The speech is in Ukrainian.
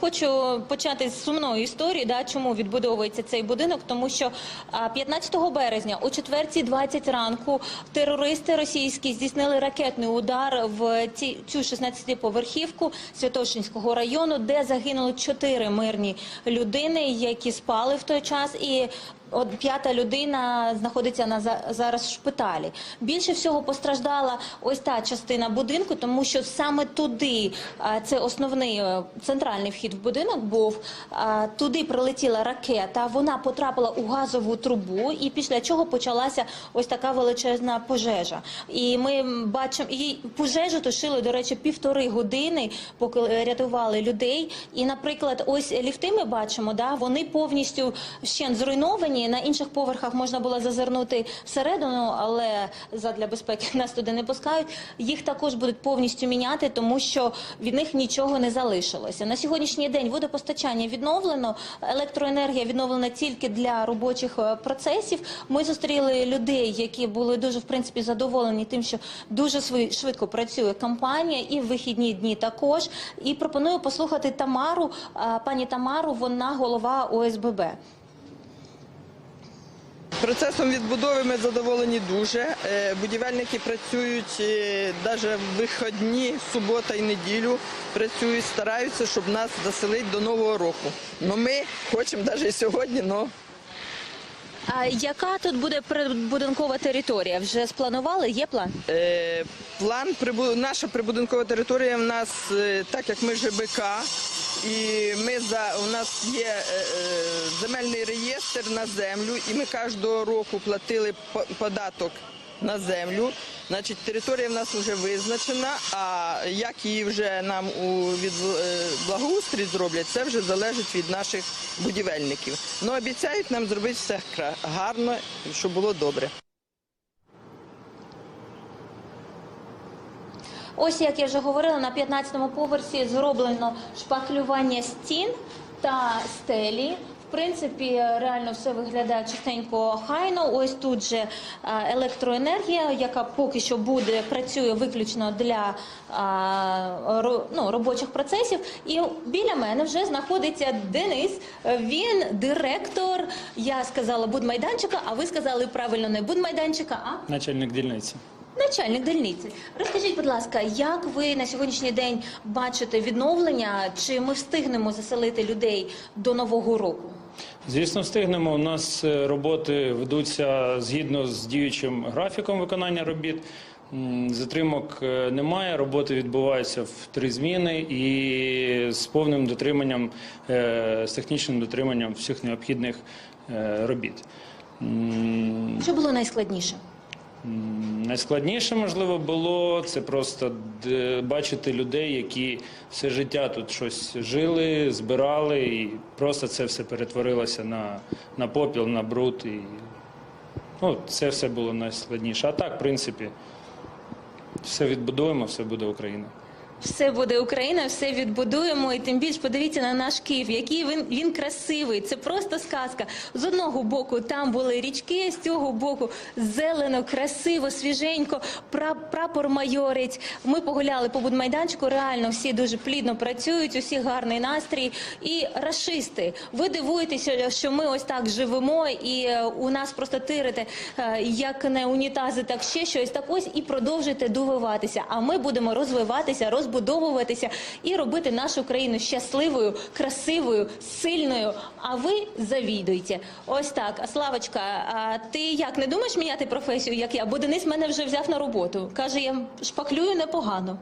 хочу почати з сумної історії, да, чому відбудовується цей будинок, тому що а, 15 березня о 4.20 ранку терористи російські здійснили ракетний удар в ці, цю 16-поверхівку Святошинського району, де загинули чотири мирні людини, які спали в той час, і п'ята людина знаходиться на за- зараз в шпиталі. Більше всього постраждала ось та частина будинку, тому що саме туди це основний е, центральний вхід в будинок був. Туди прилетіла ракета. Вона потрапила у газову трубу, і після чого почалася ось така величезна пожежа. І ми бачимо, і пожежу тушили, до речі, півтори години, поки рятували людей. І, наприклад, ось ліфти ми бачимо, да, вони повністю ще зруйновані. На інших поверхах можна було зазирнути всередину, але задля безпеки нас туди не пускають. Їх також будуть повністю міняти, тому що від них нічого не залишилося. На сьогоднішній день водопостачання відновлено, електроенергія відновлена тільки для робочих е, процесів. Ми зустріли людей, які були дуже в принципі задоволені тим, що дуже швидко працює компанія, і в вихідні дні також. І пропоную послухати Тамару. Пані Тамару, вона голова ОСББ. Процесом відбудови ми задоволені дуже. Е, Будівельники працюють навіть в вихідні, субота і неділю працюють, стараються, щоб нас заселити до нового року. Ну ми хочемо навіть сьогодні, але А яка тут буде прибудинкова територія? Вже спланували? Є план? Е, план наша прибудинкова територія в нас, е, так як ми ЖБК, і ми за у нас є е, е, земельний реєстр на землю, і ми кожного року платили по- податок на землю. Значить, територія в нас вже визначена. А як її вже нам у від е, благоустрій зроблять, це вже залежить від наших будівельників. Ну обіцяють нам зробити все гарно, щоб було добре. Ось як я вже говорила, на 15-му поверсі зроблено шпаклювання стін та стелі. В принципі, реально все виглядає чистенько хайно. Ось тут же електроенергія, яка поки що буде працює виключно для ну, робочих процесів. І біля мене вже знаходиться Денис. Він директор. Я сказала будмайданчика, а ви сказали правильно не будмайданчика, а Начальник дільниці. Начальник дільниці, розкажіть, будь ласка, як ви на сьогоднішній день бачите відновлення? Чи ми встигнемо заселити людей до нового року? Звісно, встигнемо. У нас е, роботи ведуться згідно з діючим графіком виконання робіт. Затримок е, немає, роботи відбуваються в три зміни і з повним дотриманням, е, з технічним дотриманням всіх необхідних робіт. Що було найскладніше? Найскладніше, можливо, було це просто бачити людей, які все життя тут щось жили, збирали, і просто це все перетворилося на, на попіл, на бруд. І, ну, це все було найскладніше. А так, в принципі, все відбудуємо, все буде Україна. Все буде Україна, все відбудуємо. І тим більш подивіться на наш Київ, який він, він красивий. Це просто сказка. З одного боку там були річки, з цього боку зелено, красиво, свіженько, пра, прапор майорець. Ми погуляли по будмайданчику. Реально всі дуже плідно працюють, усі гарний настрій. І рашисти, ви дивуєтеся, що ми ось так живемо, і е, у нас просто тирите е, як не унітази, так ще щось. Так ось і продовжуйте дивуватися. А ми будемо розвиватися, розбудовуватися і робити нашу країну щасливою, красивою, сильною. А ви завідуйте. Ось так. Славочка, а ти як не думаєш міняти професію, як я? Бо Денис мене вже взяв на роботу. каже, я шпаклюю непогано.